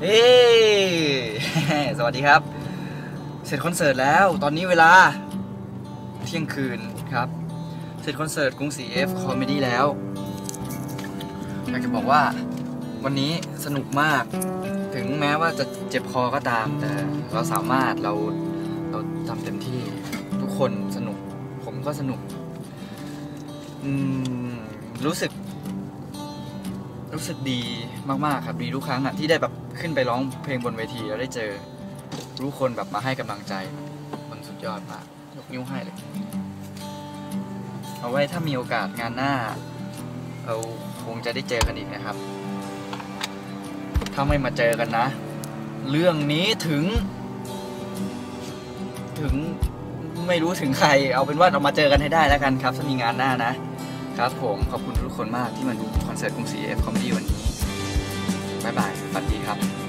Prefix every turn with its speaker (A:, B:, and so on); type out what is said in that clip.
A: เฮ้สวัสดีครับ เสร็จคอนเสิร์ตแล้ว ตอนนี้เวลาเที่ยงคืนครับ เสร็จคอนเสิร์ตกรุงศรีเอฟคอมเมดี้แล้ว อยากจะบอกว่าวันนี้สนุกมาก ถึงแม้ว่าจะเจ็บคอก็ตาม แต่เราสามารถเราเราทำเต็มที่ทุกคนสนุก ผมก็สนุก รู้สึก รู้สึกดีมากๆครับดีทุกครั้งอะที่ได้แบบขึ้นไปร้องเพลงบนเวทีแล้วได้เจอ รู้คนแบบมาให้กำลังใจมันสุดยอดมากยกนิ้วให้เลย เอาไว้ถ้ามีโอกาสงานหน้า เราคงจะได้เจอกันอีกนะครับ ถ้าไม่มาเจอกันนะ เรื่องนี้ถึง ถึงไม่รู้ถึงใคร เอาเป็นว่าเรามาเจอกันให้ได้แล้วกันครับ ถ้ามีงานหน้านะ ครับผมขอบคุณทุกคนมากที่มาดูคอนเสิร์ตกรุงศรีเอฟคอมดี้วันนี้ บ๊ายบายสวัสดีครับ